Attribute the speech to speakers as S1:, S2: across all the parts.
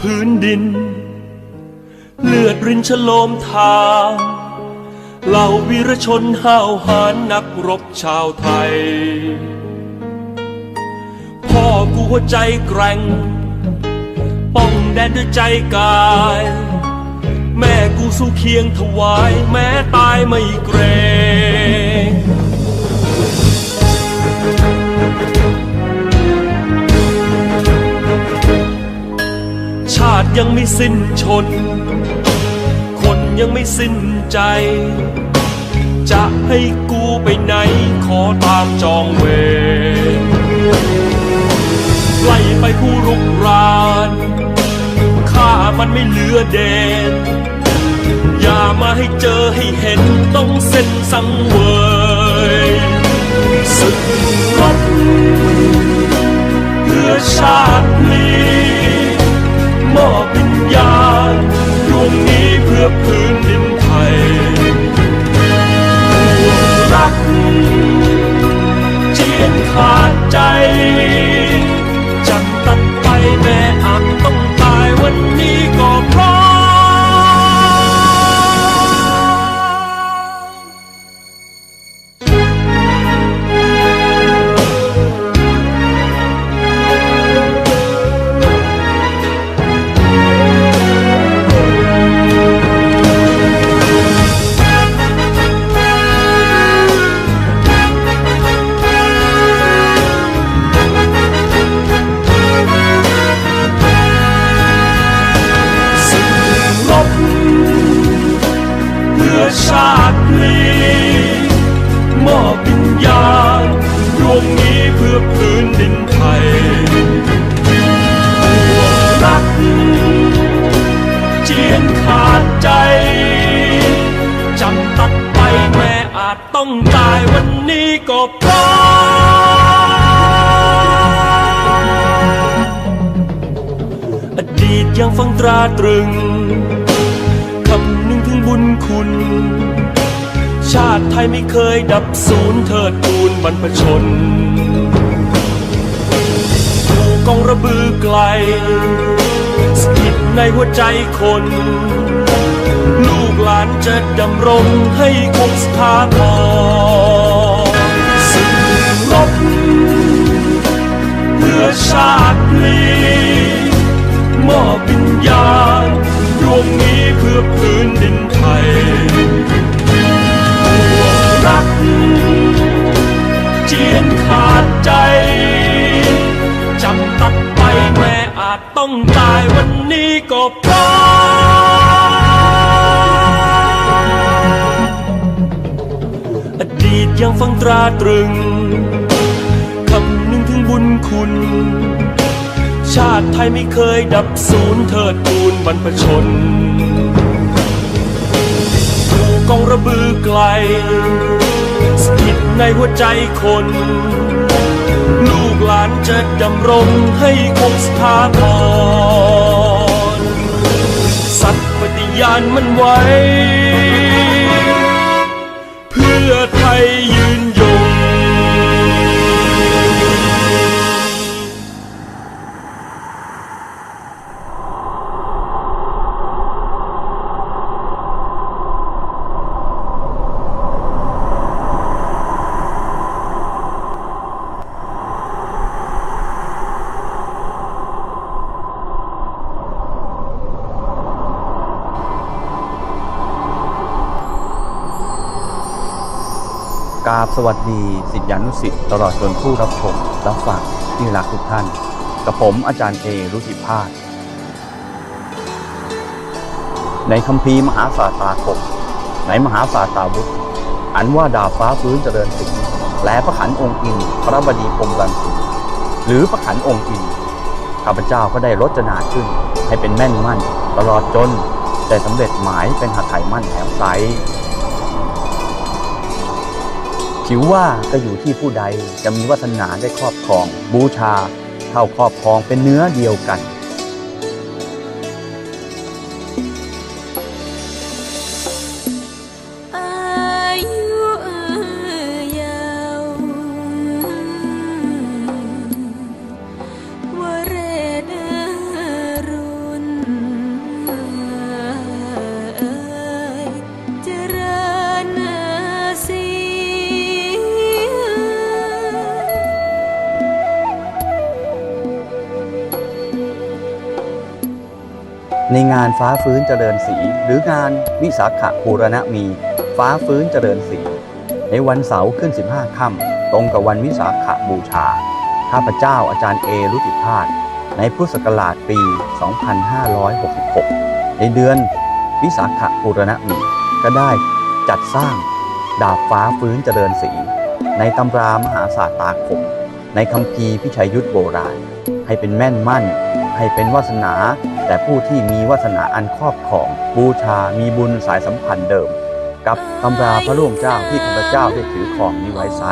S1: พื้นดิน เลือดรินชโลมทางเหล่าวีรชนห้าวหาญนักรบชาวไทย พ่อกูหัวใจแกร่ง ป้องแดนด้วยใจกาย แม่กูสู้เคียงถวายแม้ตายไม่เกรง ยังไม่สิ้นชน คนยังไม่สิ้นใจ จะให้กูไปไหนขอตามจองเวรไล่ไปผู้รุกรานฆ่ามันไม่เหลือเดนอย่ามาให้เจอให้เห็นต้องเส้นสังเวยศึกรบเพื่อชาตินี้ มอบวิญญาณดวงนี้เพื่อพื้นดินไทยรัก ต้องตายวันนี้ก็เพราะอดีตยังฟังตราตรึงคำนึงถึงบุญคุณ ชาติไทยไม่เคยดับสูญเทิดทูนบรรพชนอยู่กองระบือไกลสถิตในหัวใจคนานจะดำรงให้คงสถาพรศึกรบเพื่อชาตินี้มอบวิญญาณดวงนี้เพื่อพื้นดินไทยรักเจียนขาดใจจำตัดไปแม้อาจต้องต ยังฟังตราตรึง คำนึงถึงบุญคุณ ชาติไทยไม่เคยดับสูญเทิดทูนบรรพชนอยู่กองระบือไกลสถิตในหัวใจคน ลูกหลานจะดำรงให้คงสถาพรสัตย์ปฏิญาณมันไว้ พื่อไรา
S2: บสวัสดีสิทธิานุสิทธิ์ตลอดจนผู้รับชมรับฟังที่รักทุกท่าน กับผมอาจารย์เอรุจิพาสในคัมภีร์มหาศาสตาคมในมหาศาสตาวุธอันว่าดาฟ้าฟื้นเจริญสิงและพระขันองค์อินพระบดีพรมรังสีหรือพระขันองค์อินข้าพเจ้าก็ได้รจนาขึ้น ให้เป็นแม่นมั่น ตลอดจนได้สำเร็จหมายเป็นหัตถ์มั่นแถมไซ ผิวว่าก็อยู่ที่ผู้ใดจะมีวัฒนาได้ครอบครอง บูชา เท่าครอบครองเป็นเนื้อเดียวกัน งานฟ้าฟื้นเจริญศรีหรืองานวิสาขบูรณะมีฟ้าฟื้นเจริญศรีในวันเสาร์ขึ้น 15 ค่ำตรงกับวันวิสาขบูชา ข้าพเจ้าอาจารย์เอรุติพาสในพุทธศักราชปี 2566 ในเดือนวิสาขบูรณะมีก็ได้จัดสร้างดาบฟ้าฟื้นเจริญศรีในตำรามหาศาสตราคม ในคัมภีพิชัยยุทธโบราณ ให้เป็นแม่นมั่น ให้เป็นวาสนา แต่ผู้ที่มีวาสนาอันครอบของบูชามีบุญสายสัมพันธ์เดิม กับตำราพระร่วงเจ้าที่ข้าพเจ้าได้ถือของนี้ไว้ไซ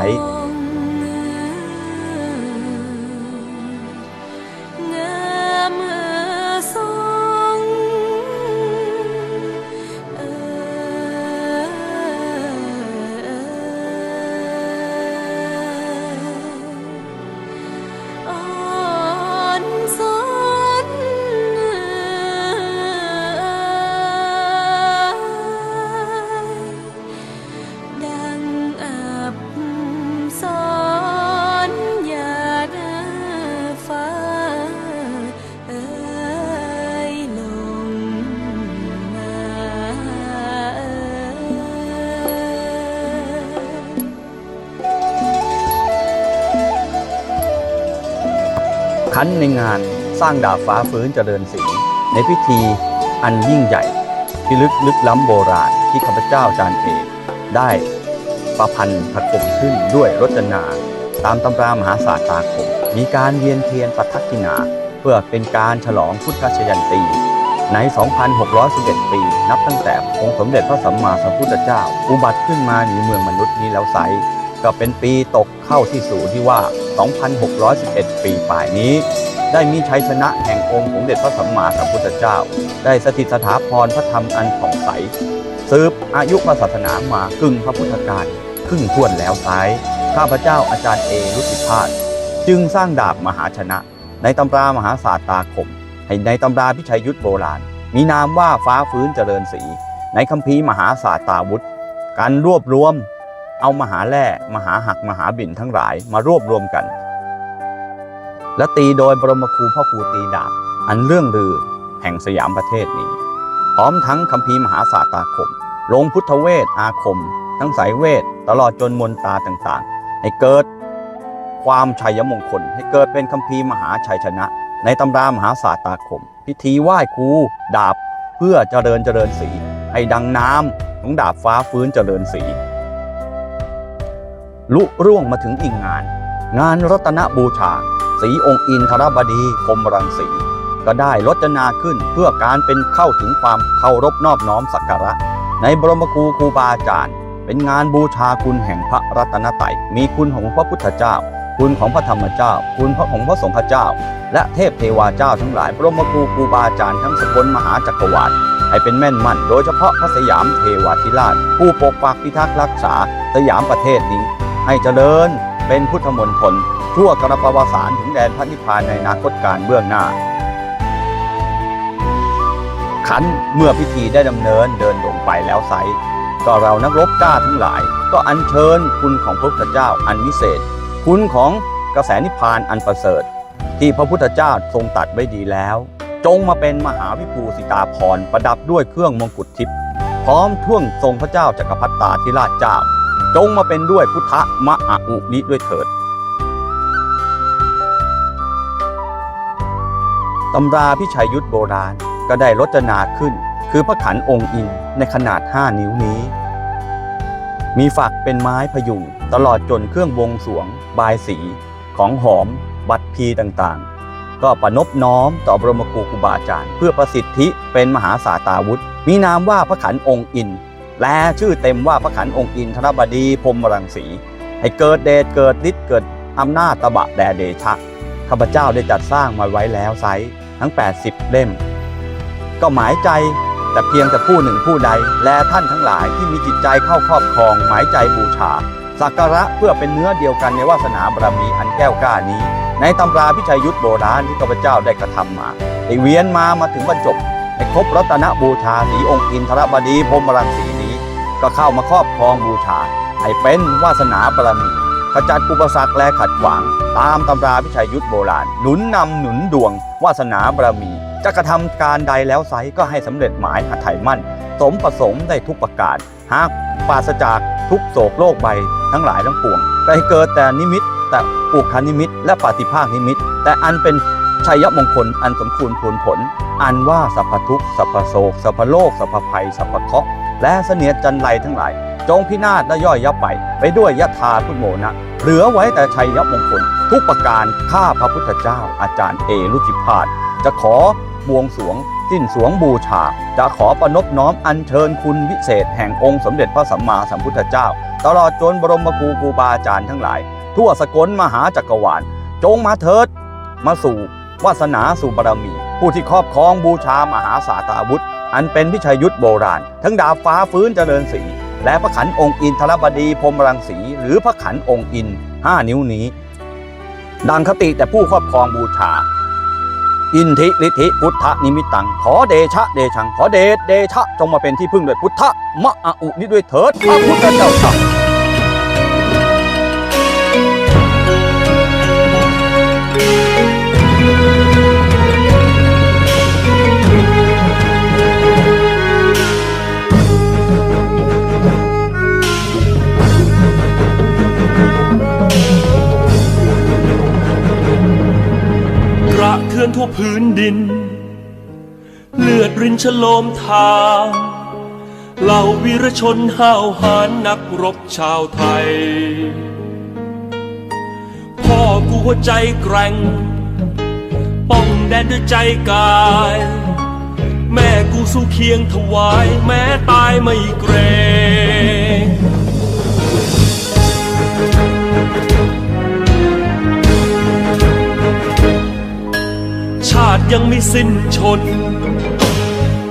S3: ย
S2: คันในงานสร้างดาบฟ้าฟื้นเจริญศรีในพิธีอันยิ่งใหญ่ที่ลึกลึกล้ำโบราณที่ข้าพเจ้าจารย์เอกได้ประพันธ์ผกมขึ้นด้วยรจนา ตามตำรามหาศาสตราคม มีการเวียนเทียนประทักษิณาเพื่อเป็นการฉลองพุทธชยันตี ใน 2,611 ปี นับตั้งแต่องค์สมเด็จพระสัมมาสัมพุทธเจ้า อุบัติขึ้นมาในเมืองมนุษย์นี้แล้วไซ ก็เป็นปีตกเข้าที่สู่ที่ว่า 2,611 ปีป่ายนี้ ได้มีชัยชนะแห่งองค์สมเด็จพระสัมมาสัมพุทธเจ้า ได้สถิตสถาพรพระธรรมอันผ่องใสสืบอายุพระศาสนามากึ่งพระพุทธการครึ่งท่วนแล้วไซร้ข้าพเจ้าอาจารย์เอรุติพาสจึงสร้างดาบมหาชนะ ในตำรามหาศาสตราคมให้ในตำราพิชัยยุทธโบราณ มีนามว่าฟ้าฟื้นเจริญศรีในคัมภีร์มหาศาสตราวุธ การรวบรวม เอามหาแร่มหาหักมหาบินทั้งหลายมารวบรวมกัน และตีโดยบรมครูพ่อครูตีดาบอันเรื่องลือแห่งสยามประเทศนี้ พร้อมทั้งคัมภีร์มหาศาสตราคม ลงพุทธเวทอาคม ทั้งสายเวท ตลอดจนมนตราต่างๆ ให้เกิดความชัยมงคล ให้เกิดเป็นคัมภีร์มหาชัยชนะ ในตำรามหาศาสตราคม พิธีไหว้ครูดาบเพื่อเจริญเจริญสีให้ดังน้ำของดาบฟ้าฟื้นเจริญสี ลุร่วงมาถึงอีกงาน งานรัตนบูชา สีองค์อินทรบดีพรมรังสี ก็ได้รจนาขึ้นเพื่อการเป็นเข้าถึงความเคารพนอบน้อมสักการะ ในบรมครูครูบาอาจารย์ เป็นงานบูชาคุณแห่งพระรัตนตรัยมีคุณของพระพุทธเจ้า คุณของพระธรรมเจ้า คุณพระของพระสงฆ์เจ้า และเทพเทวาเจ้าทั้งหลายบรมครูครูบาอาจารย์ทั้งสกลมหาจักรวาลให้เป็นแม่นมั่นโดยเฉพาะพระสยามเทวาธิราช ผู้ปกปักพิทักษ์รักษาสยามประเทศนี้ ให้เจริญเป็นพุทธมณฑลทั่วกระปวสารถึงแดนพระนิพพานในอนาคตการเบื้องหน้า ขันเมื่อพิธีได้ดำเนินเดินลงไปแล้วไซร้ก็เรานักรบกล้าทั้งหลาย ก็อัญเชิญคุณของพระพุทธเจ้าอันวิเศษ คุณของกระแสนิพพานอันประเสริฐ ที่พระพุทธเจ้าทรงตัดไว้ดีแล้ว จงมาเป็นมหาวิภูสิตาพรประดับด้วยเครื่องมงกุฎทิพย์พร้อมท่วงทรงพระเจ้าจักรพรรดิตาธิราชเจ้า จงมาเป็นด้วยพุทธมะอาอุนิด้วยเถิดตำราพิชัยยุทธโบราณก็ได้รจนาขึ้น คือพระขันองค์อินในขนาด 5 นิ้วนี้ มีฝักเป็นไม้พยุงตลอดจนเครื่องวงสวง บายสีของหอม บัตรพีต่างๆ ก็ประนบน้อมต่อบรมครูครูบาอาจารย์ เพื่อประสิทธิเป็นมหาสาตาวุธ มีนามว่าพระขันองค์อิน และชื่อเต็มว่าพระขันองค์อินทรบดีพรมรังสี ให้เกิดเดชเกิดฤทธิ์เกิดอำนาจตบะแดเดชะข้าพเจ้าได้จัดสร้างมาไว้แล้วไซทั้ง 80 เล่ม ก็หมายใจแต่เพียงแต่ผู้หนึ่งผู้ใด และท่านทั้งหลายที่มีจิตใจเข้าครอบครอง หมายใจบูชาสักการะเพื่อเป็นเนื้อเดียวกันในวาสนาบารมีอันแก้วกล้านี้ ในตำราพิชัยยุทธโบราณที่ข้าพเจ้าได้กระทำมาได้เวียนมามาถึงบรรจบในครบรัตนบูชาสีองค์อินทรบดีพรมรังสี ก็เข้ามาครอบครองบูชา ให้เป็นวาสนาบารมีขจัดอุปสรรคและขัดขวาง ตามตำราพิชัยยุทธโบราณ หนุนนำหนุนดวง วาสนาบารมี จะกระทำการใดแล้วไซก็ให้สำเร็จหมายหัดไถ่มั่น สมประสงค์ได้ทุกประการ หากปราศจากทุกโศกโลกใบทั้งหลายทั้งปวงก็ให้เกิดแต่นิมิต แต่อุคานิมิต และปฏิภาคนิมิต แต่อันเป็นชัยมงคลอันสมควรผลผล อันว่าสัพพทุกสัพพโศกสัพพโลกสัพพภัยสัพพเคราะห์ และเสนียดจันไรทั้งหลาย จงพินาศและย่อยยับไป ไปด้วยยะธาพุทโมนะ เหลือไว้แต่ชัยยมงคล ทุกประการข้าพระพุทธเจ้า อาจารย์เอรุจิพาสจะขอบวงสวงสิ้นสวงบูชา จะขอประนบน้อมอัญเชิญคุณวิเศษแห่งองค์สมเด็จพระสัมมาสัมพุทธเจ้า ตลอดจนบรมครูครูบาอาจารย์ทั้งหลาย ทั่วสกลมหาจักรวาล จงมาเถิด มาสู่วาสนาสู่บารมี ผู้ที่ครอบครองบูชามหาสาตาวุธ อันเป็นพิชัยยุทธโบราณ ทั้งดาบฟ้าฟื้นเจริญศรีและพระขันองค์อินทรบดีพรมรังสี หรือพระขันองค์อินห้านิ้วนี้ ดังคติแต่ผู้ครอบครองบูชา อินทิลิธิพุทธนิมิตตัง ขอเดชะเดชัง ขอเดชเดชะจงมาเป็นที่พึ่งด้วยพุทธมะอาอุนี้ด้วยเถิดพระพุทธเจ้า
S1: ดิน เลือดรินชโลมทางเหล่าวีรชนห้าวหาญนักรบชาวไทย พ่อกูหัวใจแกร่ง ป้องแดนด้วยใจกาย แม่กูสู้เคียงถวายแม้ตายไม่เกรง ยังไม่สิ้นชน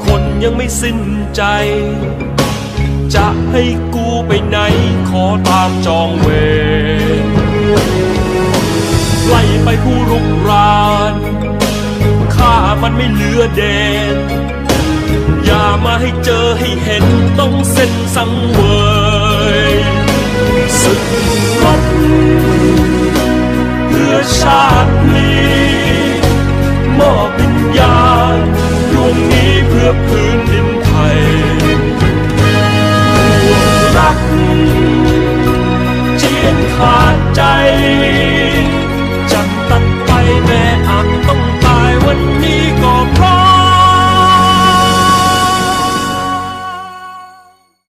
S1: คนยังไม่สิ้นใจ จะให้กูไปไหนขอตามจองเวรไล่ไปผู้รุกรานฆ่ามันไม่เหลือเดนอย่ามาให้เจอให้เห็นต้องเส้นสังเวยศึกรบ นี้ม